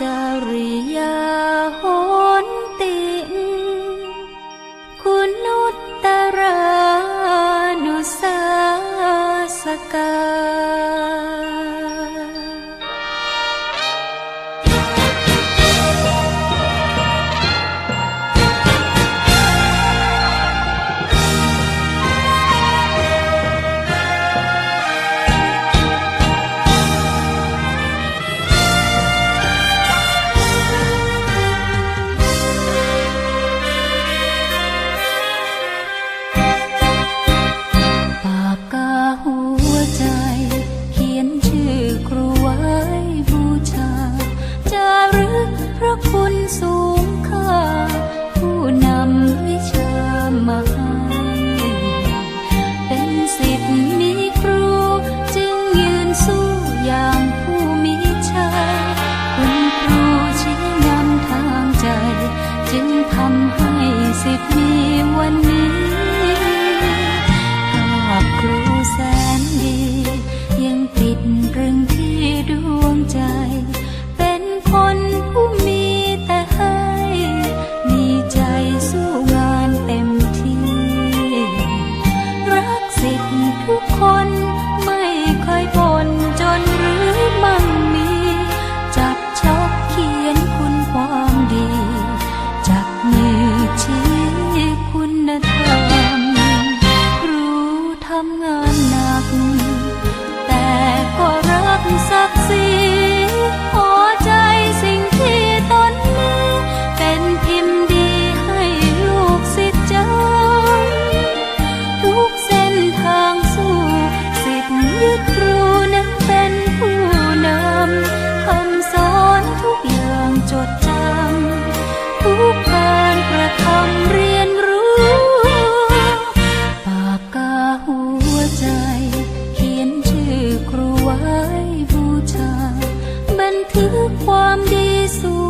จาริ ทุกการกระทำเรียนรู้ ปากกาหัวใจ เขียนชื่อครูไว้บูชา บันทึกความดีสู่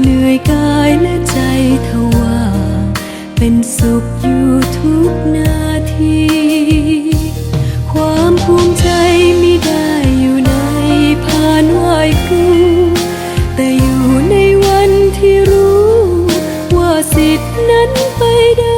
เหนื่อยกายและใจทว่า เป็นสุขอยู่ทุกนาที ความภูมิใจมิได้อยู่ในผ่านไหวครูแต่อยู่ในวันที่รู้ ว่าสิทธินั้นไปได้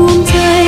ภูมิใจ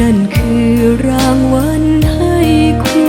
นั่นคือรางวัลให้คุณ